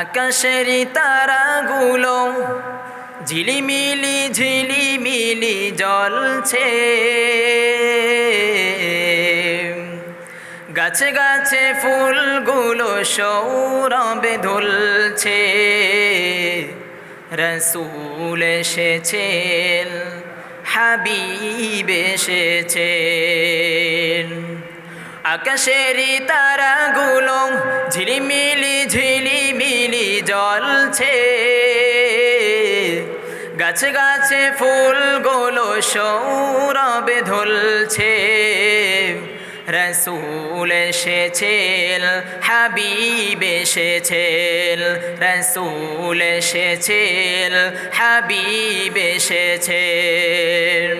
আকাশেরই তারাগুলো ঝিলিমিলি ঝিলিমিলি জ্বলছে। গাছে গাছে ফুলগুলো সৌরবে ধুলছে। রসুল এসেছেন, হাবিব এসেছেন। আকাশেরই তারাগুলো ঝিলিমিলি জ্বলছে। গাছে গাছে ফুলগুলো সৌরবে ধুলছে। রসুল এসেছেন, হাবিব এসেছেন, রসুল এসেছেন, হাবিব এসেছেন।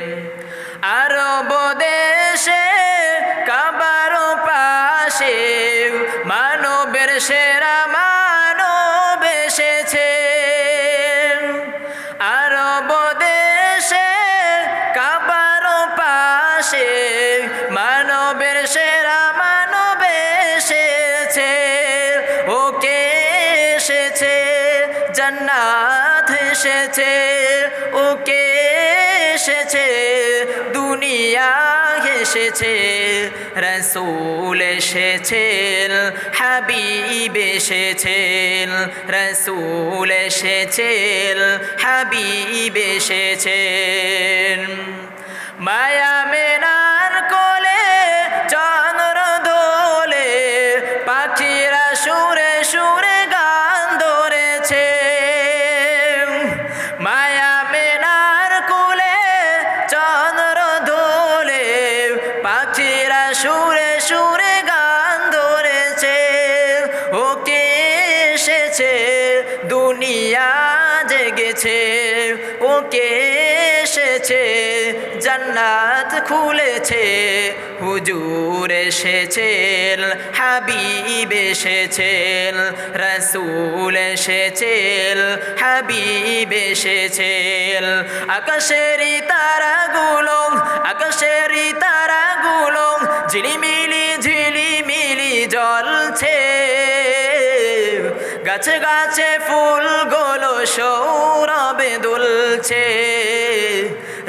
আরব দেশে, কাবার পাশে, মানবের সেরা পাশে মানবের সেরা মানব এসেছে, ওকে এসেছে, জান্নাত এসেছে, ওকে এসেছে, দুনিয়া এসেছে, রসুল এসেছেন, হাবিব এসেছেন, রসুল এসেছেন, হাবিব এসেছেন। মায়া মেনার কোলে, চন্দ্র দোলে, পাখিরা সুরে সুরে গান ধরেছে। মায়া মেনার কোলে, চন্দ্র দোলে, পাখিরা সুরে সুরে গান ধরেছে। ওকে এসেছে দুনিয়া জেগেছে, ওকে এসেছে, জান্নাত খুলেছে, হুজুর এসেছেন হাবিব এসেছেন রসুল এসেছেন হাবিব এসেছেন আকাশেরই তারাগুলো আকাশেরই তারাগুলো ঝিলিমিলি গাছে গাছে ফুলগুলো সৌরবে দুলছে।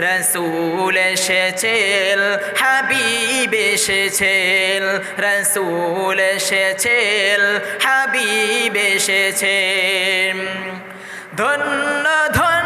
রসুল এসেছেন, হাবিব এসেছেন, রসুল এসেছেন, হাবিব এসেছেন। ধন্য ধন্য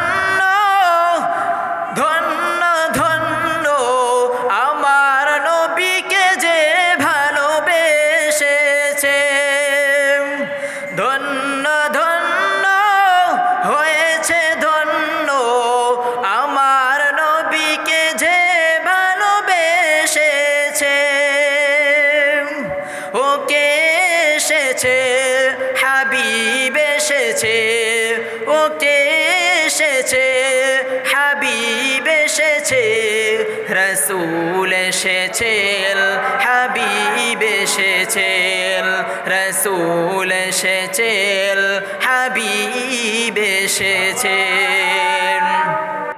ওকে এসেছে, হাবিব এসেছে, ওকে এসেছে, হাবিব এসেছে, রসুল এসেছেন, হাবিব এসেছেন, রসুল এসেছেন, হাবিব এসেছে